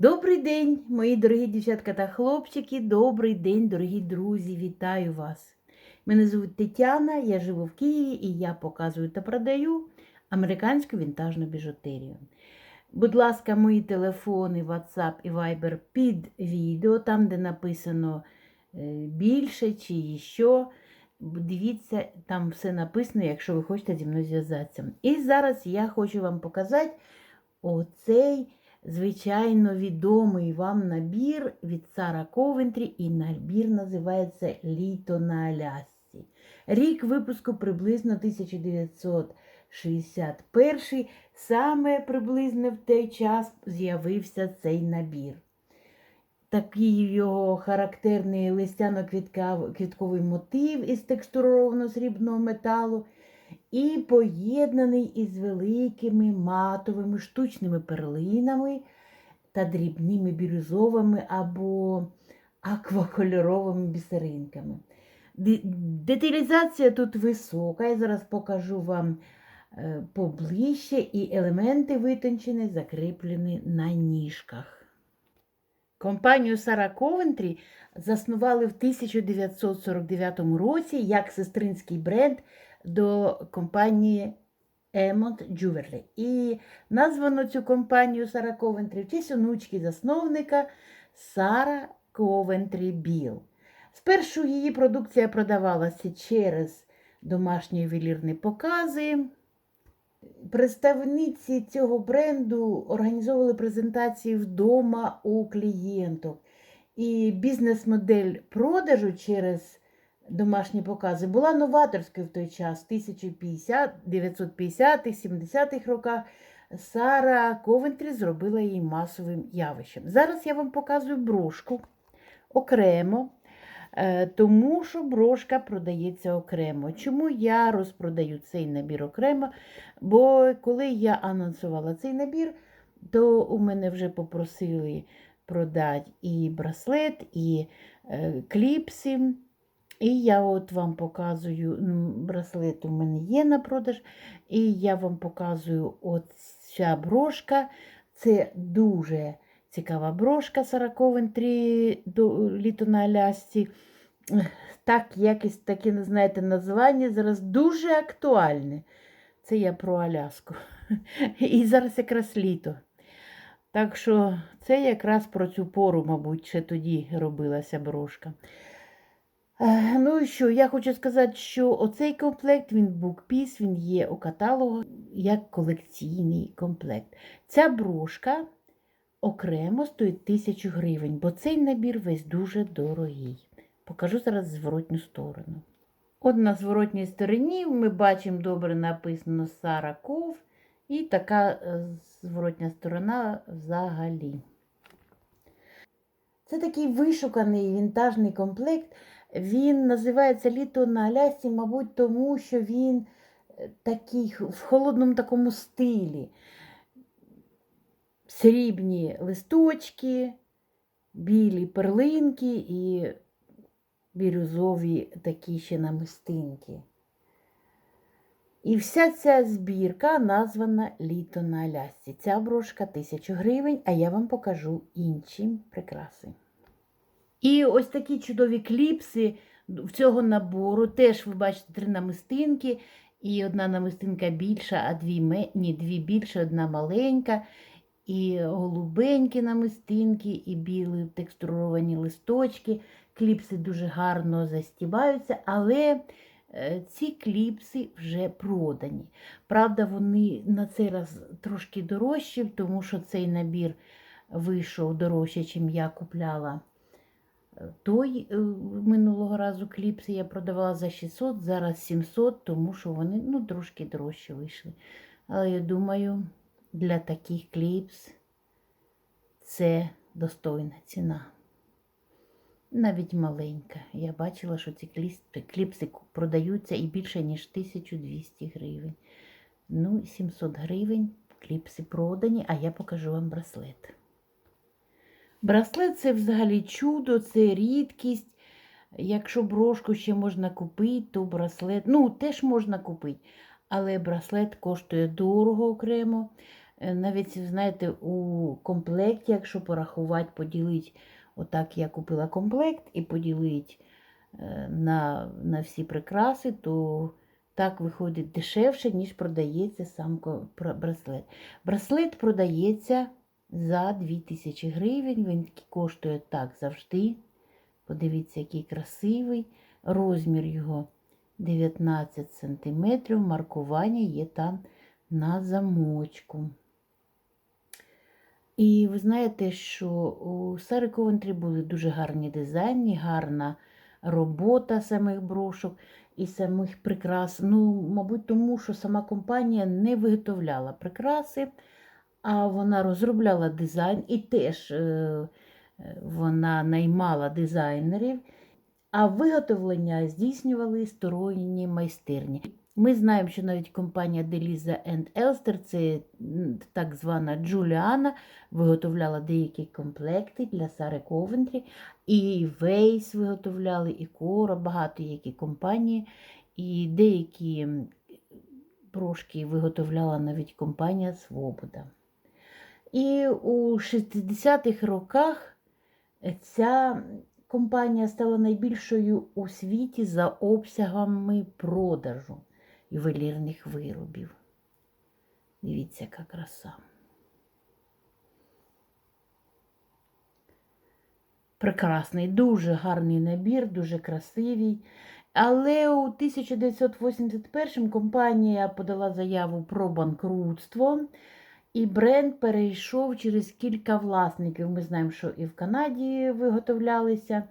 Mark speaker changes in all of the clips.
Speaker 1: Добрий день, мої дорогі дівчатка та хлопчики. Добрий день, дорогі друзі. Вітаю вас. Мене звуть Тетяна, я живу в Києві і я показую та продаю американську вінтажну біжутерію. Будь ласка, мої телефони, WhatsApp і Viber під відео, там, де написано е, більше чи що. Дивіться, там все написано, якщо ви хочете зі мною зв'язатися. І зараз я хочу вам показати оцей звичайно відомий вам набір від Сара Ковентрі, і набір називається Літо на Алясці. Рік випуску приблизно 1961. Саме приблизно в той час з'явився цей набір. Такий його характерний листяно-квітковий мотив із текстурованого срібного металу і поєднаний із великими матовими штучними перлинами та дрібними бірюзовими або аквакольоровими бісеринками. Деталізація тут висока, я зараз покажу вам е, поближче, і елементи витончені, закріплені на ніжках. Компанію Сара Ковентрі заснували в 1949 році як сестринський бренд до компанії Emont Jewelry. І названо цю компанію Сара Ковентрі в честь онучки засновника Сара Ковентрі Біл. Спершу її продукція продавалася через домашні ювелірні покази. Представниці цього бренду організовували презентації вдома у клієнток. І бізнес-модель продажу через домашні покази була новаторською в той час, 1950-х, 70-х роках. Сара Ковентрі зробила її масовим явищем. Зараз я вам показую брошку окремо, е, тому що брошка продається окремо. Чому я розпродаю цей набір окремо? Бо коли я анонсувала цей набір, то у мене вже попросили продати і браслет, і е, кліпси. І я от вам показую, браслет у мене є на продаж, і я вам показую от ця брошка. Це дуже цікава брошка Сара Ковентрі до літо на Алясці. Так, якесь таке, знаєте, названня зараз дуже актуальне. Це я про Аляску. І зараз якраз літо. Так що це якраз про цю пору, мабуть, ще тоді робилася брошка. Е, Ну і що, я хочу сказати, що оцей комплект, він букпіс, він є у каталогу як колекційний комплект. Ця брошка окремо стоїть 1000 гривень, бо цей набір весь дуже дорогий. Покажу зараз зворотню сторону. От на зворотній стороні ми бачимо добре написано Сара Ков і така е, зворотня сторона взагалі. Це такий вишуканий вінтажний комплект. Він називається Літо на Алясці, мабуть, тому що він е, такий в холодному такому стилі. Срібні листочки, білі перлинки і бірюзові такі ще намистинки. І вся ця збірка названа Літо на Алясці. Ця брошка 1000 гривень, а я вам покажу інші прикраси. І ось такі чудові кліпси в цього набору. Теж ви бачите три намистинки, і одна намистинка більша, а дві ні, дві більше, одна маленька. І голубенькі намистинки, і білі текстуровані листочки. Кліпси дуже гарно застібаються, але е, ці кліпси вже продані. Правда, вони на цей раз трошки дорожчі, тому що цей набір вийшов дорожче, чим я купляла. Той е, минулого разу кліпси я продавала за 600, зараз 700, тому що вони ну, трошки дорожче вийшли. Але я думаю, для таких кліпс це достойна ціна. Навіть маленька. Я бачила, що ці кліпси продаються і більше, ніж 1200 гривень. Ну, 700 гривень кліпси продані, а я покажу вам браслет. Браслет це взагалі чудо, це рідкість. Якщо брошку ще можна купити, то браслет, ну, теж можна купити. Але браслет коштує дорого окремо. Е, Навіть, знаєте, у комплекті, якщо порахувати, поділити, отак я купила комплект і поділити е, на, на всі прикраси, то так виходить дешевше, ніж продається сам браслет. Браслет продається за 2000 гривень. Він коштує так завжди. Подивіться, який красивий. Розмір його 19 см. Маркування є там на замочку. І ви знаєте, що у Сари Ковентрі були дуже гарні дизайни, гарна робота самих брошок і самих прикрас. Ну, мабуть, тому що сама компанія не виготовляла прикраси, а вона розробляла дизайн і теж е, е, вона наймала дизайнерів, а виготовлення здійснювали сторонні майстерні. Ми знаємо, що навіть компанія Deliza Elster, це так звана Джуліана, виготовляла деякі комплекти для Сари Ковентрі, і Вейс виготовляли, і Кора, багато які компанії, і деякі м, брошки виготовляла навіть компанія Свобода. І у 60-х роках ця компанія стала найбільшою у світі за обсягами продажу ювелірних виробів. Дивіться, яка краса. Прекрасний, дуже гарний набір, дуже красивий. Але у 1981 компанія подала заяву про банкрутство, і бренд перейшов через кілька власників. Ми знаємо, що і в Канаді виготовлялися.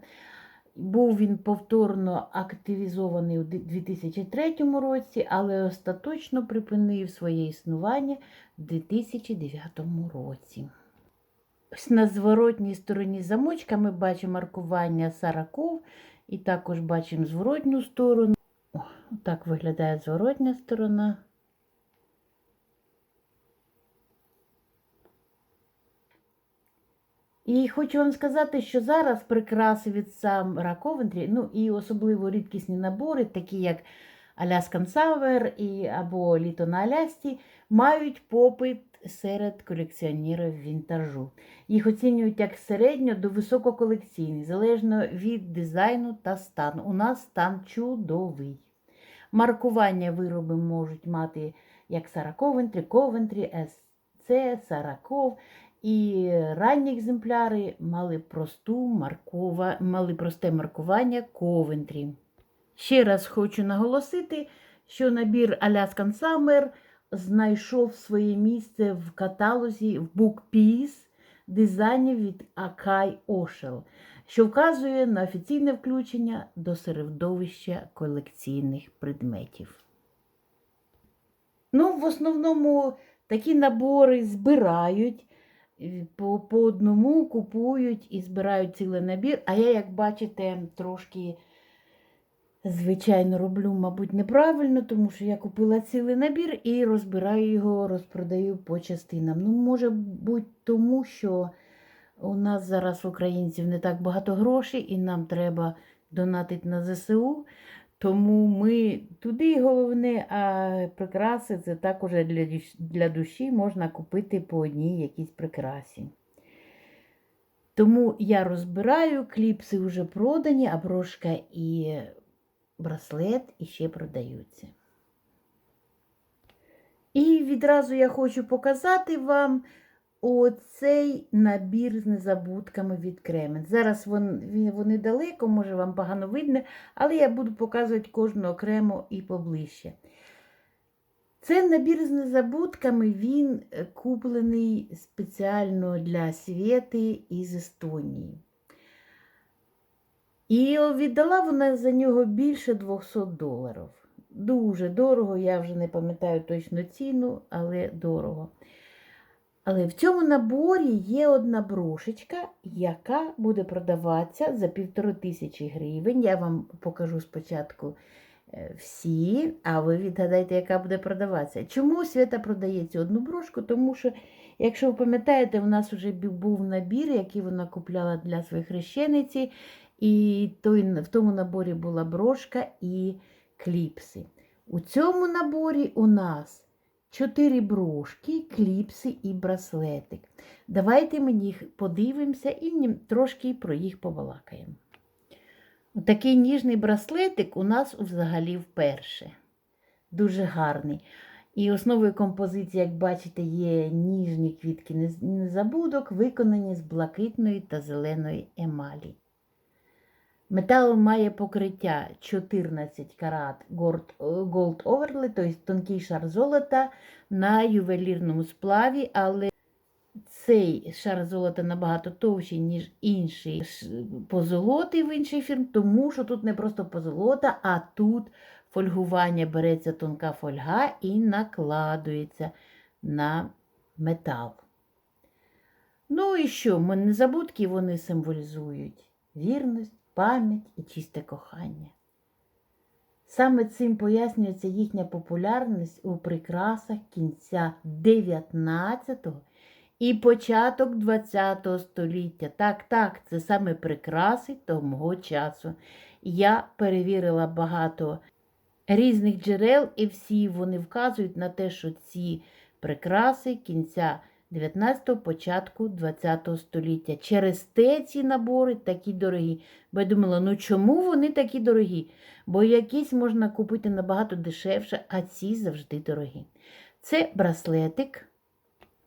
Speaker 1: Був він повторно активізований у 2003 році, але остаточно припинив своє існування в 2009 році. Ось на зворотній стороні замочка ми бачимо маркування Сараков і також бачимо зворотню сторону. О, так виглядає зворотня сторона. І хочу вам сказати, що зараз прикраси від Сара Ковентрі, ну і особливо рідкісні набори, такі як Alaskan Summer і або Літо на Алясці, мають попит серед колекціонерів вінтажу. Їх оцінюють як середньо до висококолекційний, залежно від дизайну та стану. У нас стан чудовий. Маркування вироби можуть мати як Сара Ковентрі, Ковентрі, СЦ, Сараков. І ранні екземпляри мали, просту маркова... мали просте маркування Ковентрі. Ще раз хочу наголосити, що набір Alaskan Summer знайшов своє місце в каталозі в BookPiece дизайнів від Akai Oshel, що вказує на офіційне включення до середовища колекційних предметів. Ну, в основному такі набори збирають. По, по одному купують і збирають цілий набір. А я, як бачите, трошки, звичайно, роблю, мабуть, неправильно, тому що я купила цілий набір і розбираю його, розпродаю по частинам. Ну, може бути, тому що у нас зараз українців не так багато грошей, і нам треба донатити на ЗСУ. Тому ми туди головне, а прикраси це також для, для душі можна купити по одній якійсь прикрасі. Тому я розбираю, кліпси вже продані, а брошка і браслет іще продаються. І відразу я хочу показати вам оцей набір з незабудками від Кремен. Зараз вон- він- вони далеко, може вам погано видно, але я буду показувати кожну окремо і поближче. Це набір з незабудками, він е, куплений спеціально для Свєти із Естонії. І віддала вона за нього більше 200 доларів. Дуже дорого, я вже не пам'ятаю точно ціну, але дорого. Але в цьому наборі є одна брошечка, яка буде продаватися за півтори тисячі гривень. Я вам покажу спочатку е, всі, а ви відгадайте, яка буде продаватися. Чому Свята продає цю одну брошку? Тому що, якщо ви пам'ятаєте, у нас вже був набір, який вона купляла для своєї хрещениці, і той, в тому наборі була брошка і кліпси. У цьому наборі у нас чотири брошки, кліпси і браслетик. Давайте ми їх подивимося і трошки про їх побалакаємо. Такий ніжний браслетик у нас взагалі вперше. Дуже гарний. І основою композиції, як бачите, є ніжні квітки нез- незабудок, виконані з блакитної та зеленої емалі. Метал має покриття 14 карат gold gold overlay, тобто тонкий шар золота на ювелірному сплаві, але цей шар золота набагато товщий, ніж інший позолотий в інших фірм, тому що тут не просто позолота, а тут фольгування береться тонка фольга і накладується на метал. Ну і що? Ми незабудки вони символізують вірність, пам'ять і чисте кохання. Саме цим пояснюється їхня популярність у прикрасах кінця 19 і початок 20 століття. Так, так, це саме прикраси того часу. Я перевірила багато різних джерел, і всі вони вказують на те, що ці прикраси кінця 19-го, початку 20 століття. Через те ці набори такі дорогі. Бо я думала, ну чому вони такі дорогі? Бо якісь можна купити набагато дешевше, а ці завжди дорогі. Це браслетик.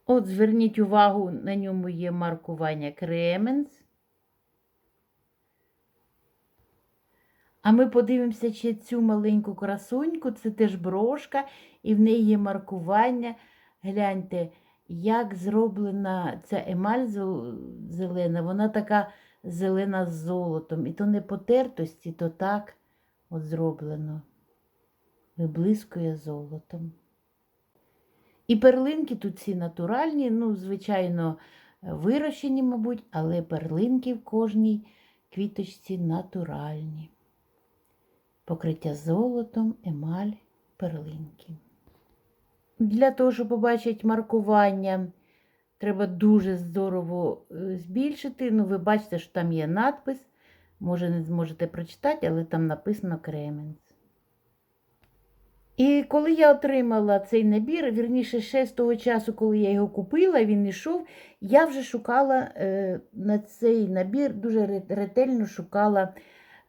Speaker 1: От зверніть увагу, на ньому є маркування Кременс. А ми подивимося ще цю маленьку красуньку, це теж брошка, і в неї є маркування. Гляньте, як зроблена ця емаль зелена, вона така зелена з золотом. І то не потертості, то так от зроблено. Виблискує золотом. І перлинки тут ці натуральні, ну, звичайно, вирощені, мабуть, але перлинки в кожній квіточці натуральні. Покриття золотом, емаль, перлинки. Для того, щоб побачити маркування, треба дуже здорово е, збільшити. Ну, ви бачите, що там є надпис. Може, не зможете прочитати, але там написано Кременс. І коли я отримала цей набір, вірніше, ще з того часу, коли я його купила, він йшов, я вже шукала е, на цей набір, дуже ретельно шукала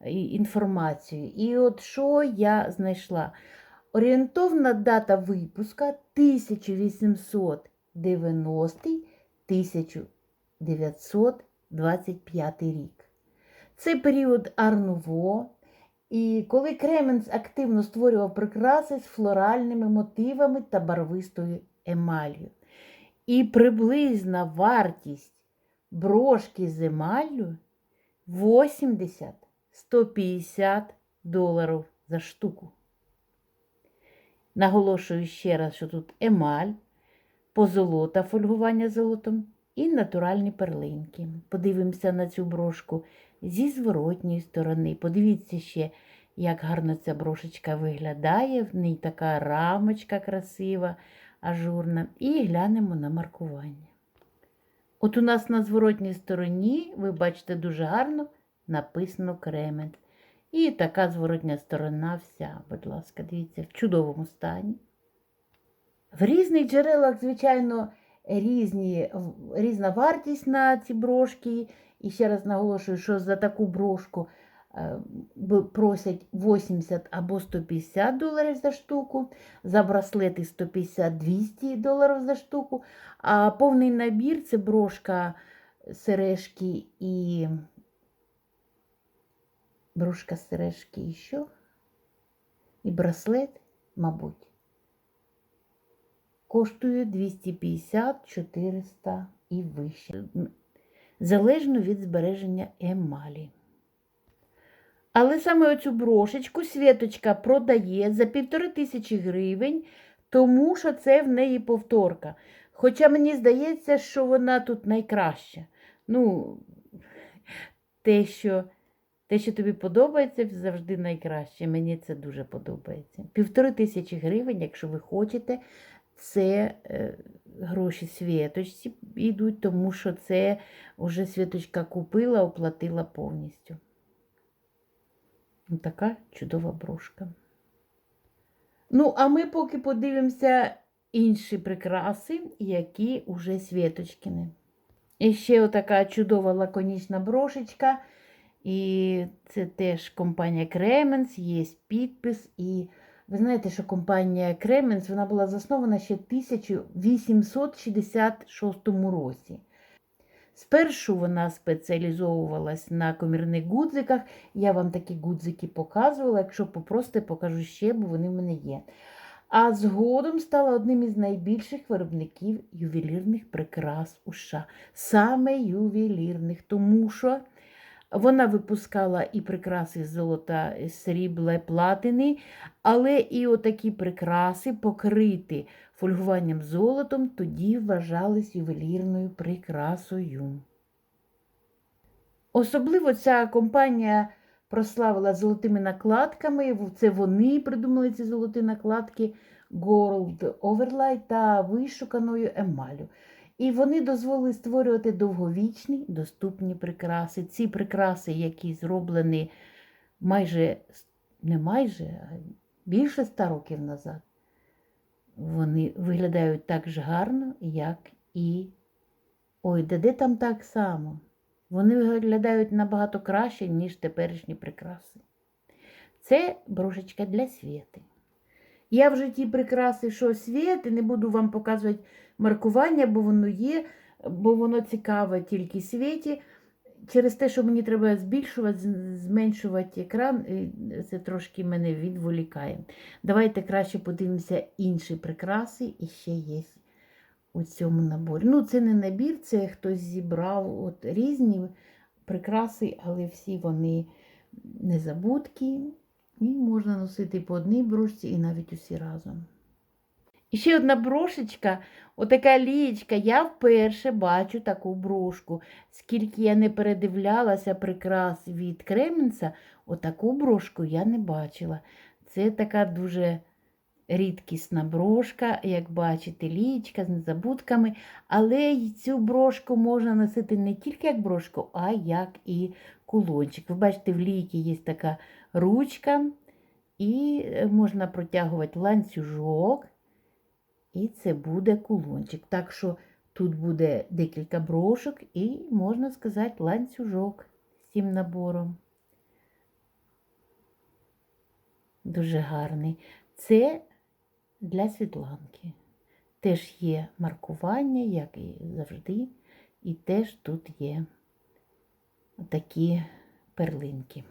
Speaker 1: е, інформацію. І от що я знайшла? Орієнтовна дата випуска 1890-1925 рік. Це період Арнуво. І коли Кременс активно створював прикраси з флоральними мотивами та барвистою емаллю. І приблизна вартість брошки з емаллю 80-150 доларів за штуку. Наголошую ще раз, що тут емаль, позолота фольгування золотом і натуральні перлинки. Подивимося на цю брошку зі зворотньої сторони. Подивіться ще, як гарно ця брошечка виглядає. В ній така рамочка красива, ажурна. І глянемо на маркування. От у нас на зворотній стороні, ви бачите, дуже гарно написано Кременс. І така зворотня сторона вся, будь ласка, дивіться, в чудовому стані. В різних джерелах, звичайно, різні, різна вартість на ці брошки. І ще раз наголошую, що за таку брошку е, просять 80 або 150 доларів за штуку, за браслети 150-200 доларів за штуку. А повний набір це брошка, сережки і брошка, сережки і що? І браслет, мабуть. Коштує 250-400 і вище. Залежно від збереження емалі. Але саме оцю брошечку Світочка продає за півтори тисячі гривень, тому що це в неї повторка. Хоча мені здається, що вона тут найкраща. Ну, те, що, те, що тобі подобається, завжди найкраще. Мені це дуже подобається. Півтори тисячі гривень, якщо ви хочете, це е, гроші Світочці йдуть, тому що це вже Світочка купила, оплатила повністю. Така чудова брошка. Ну, а ми поки подивимося інші прикраси, які уже світочкини. І ще отака чудова лаконічна брошечка. І це теж компанія Кременс, є підпис. І ви знаєте, що компанія Кременс вона була заснована ще в 1866 році. Спершу вона спеціалізовувалась на комірних гудзиках. Я вам такі гудзики показувала. Якщо попросите, покажу ще, бо вони в мене є. А згодом стала одним із найбільших виробників ювелірних прикрас у США. Саме ювелірних, тому що вона випускала і прикраси золота, срібла, платини, але і отакі прикраси, покриті фольгуванням золотом, тоді вважались ювелірною прикрасою. Особливо ця компанія прославила золотими накладками. Це вони придумали ці золоті накладки Gold Overlay та вишуканою емалю. І вони дозволили створювати довговічні доступні прикраси. Ці прикраси, які зроблені майже не майже, а більше ста років назад, вони виглядають так ж гарно, як і. Ой, де, де там так само. Вони виглядають набагато краще, ніж теперішні прикраси. Це брошечка для світи. Я вже ті прикраси, що світ, і не буду вам показувати маркування, бо воно є, бо воно цікаве тільки світі. Через те, що мені треба збільшувати, зменшувати екран, це трошки мене відволікає. Давайте краще подивимося інші прикраси, і ще є у цьому наборі. Ну, це не набір, це хтось зібрав от різні прикраси, але всі вони незабудки. І можна носити по одній брошці і навіть усі разом. І ще одна брошечка, отака лієчка. Я вперше бачу таку брошку. Скільки я не передивлялася прикрас від Кременса, отаку брошку я не бачила. Це така дуже рідкісна брошка, як бачите, лієчка з незабудками. Але цю брошку можна носити не тільки як брошку, а як і кулончик. Ви бачите, в лійці є така ручка, і е, можна протягувати ланцюжок, і це буде кулончик. Так що тут буде декілька брошок і, можна сказати, ланцюжок з цим набором. Дуже гарний. Це для Світланки. Теж є маркування, як і завжди, і теж тут є такі перлинки.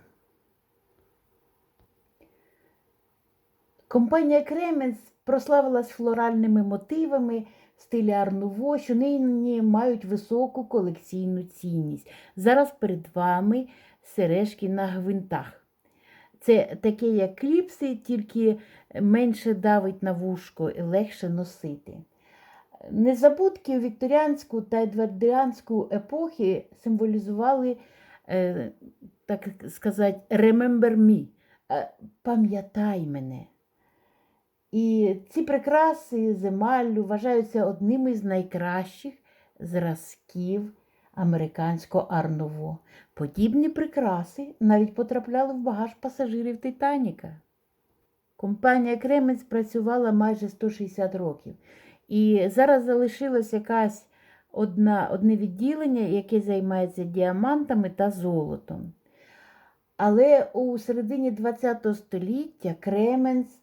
Speaker 1: Компанія Кременс прославилась флоральними мотивами стилі Арнуво, що нині мають високу колекційну цінність. Зараз перед вами сережки на гвинтах. Це таке, як кліпси, тільки менше давить на вушко і легше носити. Незабудки у вікторіанську та едвардіанську епохи символізували, е, так сказати, remember me, е, пам'ятай мене. І ці прикраси з вважаються одними з найкращих зразків американського арново. Подібні прикраси навіть потрапляли в багаж пасажирів Титаніка. Компанія Кременс працювала майже 160 років. І зараз залишилось якась одна, одне відділення, яке займається діамантами та золотом. Але у середині ХХ століття Кременс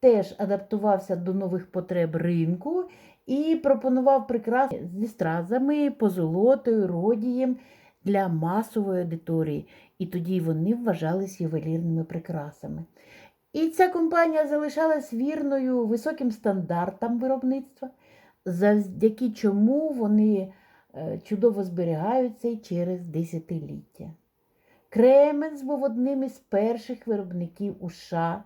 Speaker 1: теж адаптувався до нових потреб ринку і пропонував прикраси зі стразами, позолотою, родієм для масової аудиторії. І тоді вони вважались ювелірними прикрасами. І ця компанія залишалась вірною високим стандартам виробництва, завдяки чому вони е, чудово зберігаються і через десятиліття. Кременс був одним із перших виробників у США,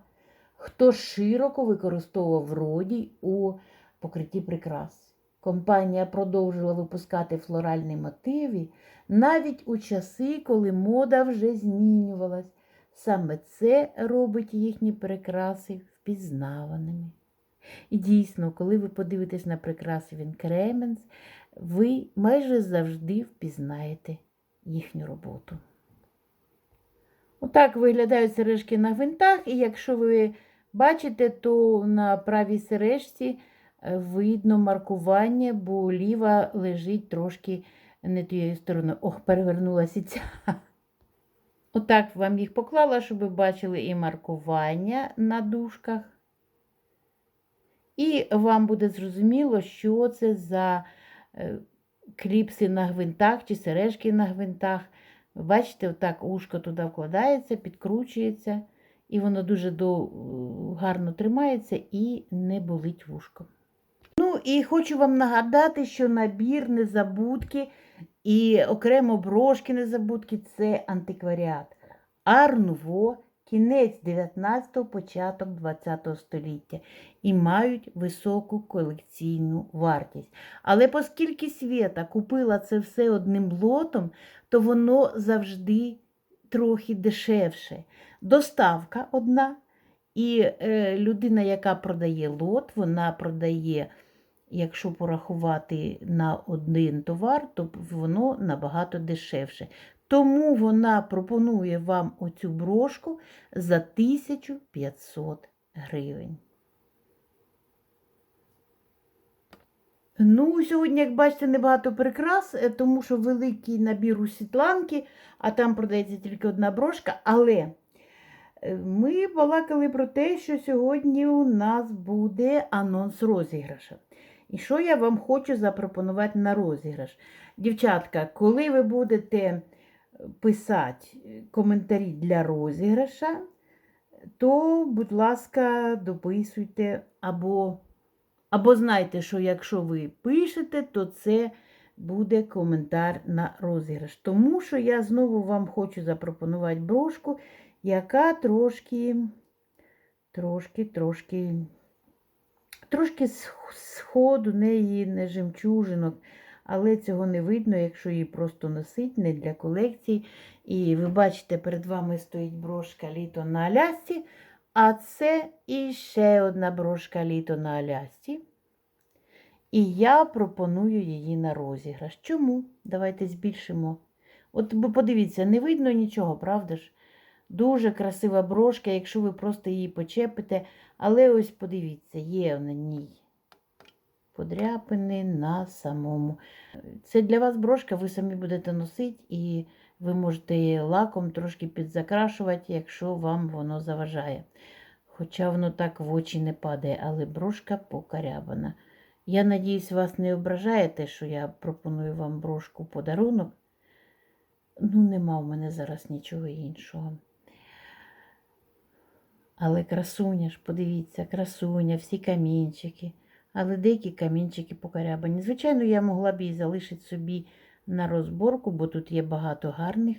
Speaker 1: хто широко використовував родій у покритті прикрас. Компанія продовжила випускати флоральні мотиви навіть у часи, коли мода вже змінювалась. Саме це робить їхні прикраси впізнаваними. І дійсно, коли ви подивитесь на прикраси Він Кременс, ви майже завжди впізнаєте їхню роботу. Отак виглядають сережки на гвинтах, і якщо ви бачите, то на правій сережці е, видно маркування, бо ліва лежить трошки не тією стороною. Ох, перевернулася ця. Отак вам їх поклала, щоб ви бачили і маркування на дужках. І вам буде зрозуміло, що це за е, кліпси на гвинтах чи сережки на гвинтах. Бачите, отак ушко туди вкладається, підкручується, і воно дуже до, гарно тримається і не болить вушко. Ну і хочу вам нагадати, що набір незабудки і окремо брошки незабудки це антикваріат. Арнуво, кінець 19-го, початок 20-го століття і мають високу колекційну вартість. Але оскільки Свята купила це все одним лотом, то воно завжди трохи дешевше. Доставка одна, і е, людина, яка продає лот, вона продає, якщо порахувати на один товар, то воно набагато дешевше. Тому вона пропонує вам оцю брошку за 1500 гривень. Ну, сьогодні, як бачите, небагато прикрас, е, тому що великий набір у Світланки, а там продається тільки одна брошка. Але е, ми балакали про те, що сьогодні у нас буде анонс розіграшу. І що я вам хочу запропонувати на розіграш? Дівчатка, коли ви будете писати коментарі для розіграша, то, будь ласка, дописуйте або або знайте, що якщо ви пишете, то це буде коментар на розіграш. Тому що я знову вам хочу запропонувати брошку, яка трошки, трошки, трошки, трошки сходу неї не жемчужинок, але цього не видно, якщо її просто носить, не для колекції. І ви бачите, перед вами стоїть брошка літо на Алясці. А це іще одна брошка літо на Алясці. І я пропоную її на розіграш. Чому? Давайте збільшимо. От подивіться, не видно нічого, правда ж? Дуже красива брошка, якщо ви просто її почепите. Але ось подивіться, є на ній подряпини на самому. Це для вас брошка, ви самі будете носити, і ви можете лаком трошки підзакрашувати, якщо вам воно заважає. Хоча воно так в очі не падає, але брошка покарябана. Я надіюсь, вас не ображає те, що я пропоную вам брошку подарунок. Ну, нема в мене зараз нічого іншого. Але красуня ж, подивіться, красуня, всі камінчики, але деякі камінчики покарябані. Звичайно, я могла б її залишити собі на розборку, бо тут є багато гарних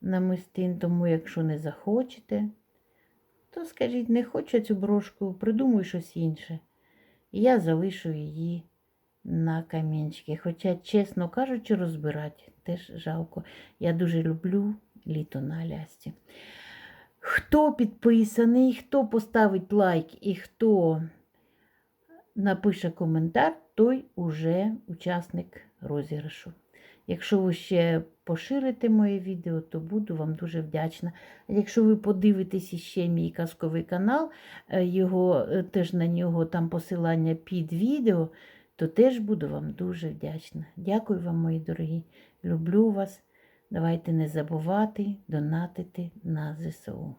Speaker 1: намистин, тому якщо не захочете, то скажіть, не хочу цю брошку, придумуй щось інше. І я залишу її на камінчики. Хоча, чесно кажучи, розбирати теж жалко. Я дуже люблю літо на Алясці. Хто підписаний, хто поставить лайк і хто напише коментар, той уже учасник розіграшу. Якщо ви ще поширите моє відео, то буду вам дуже вдячна. Якщо ви подивитесь ще мій казковий канал, е, його, е, теж на нього там посилання під відео, то теж буду вам дуже вдячна. Дякую вам, мої дорогі. Люблю вас. Давайте не забувати донатити на ЗСУ.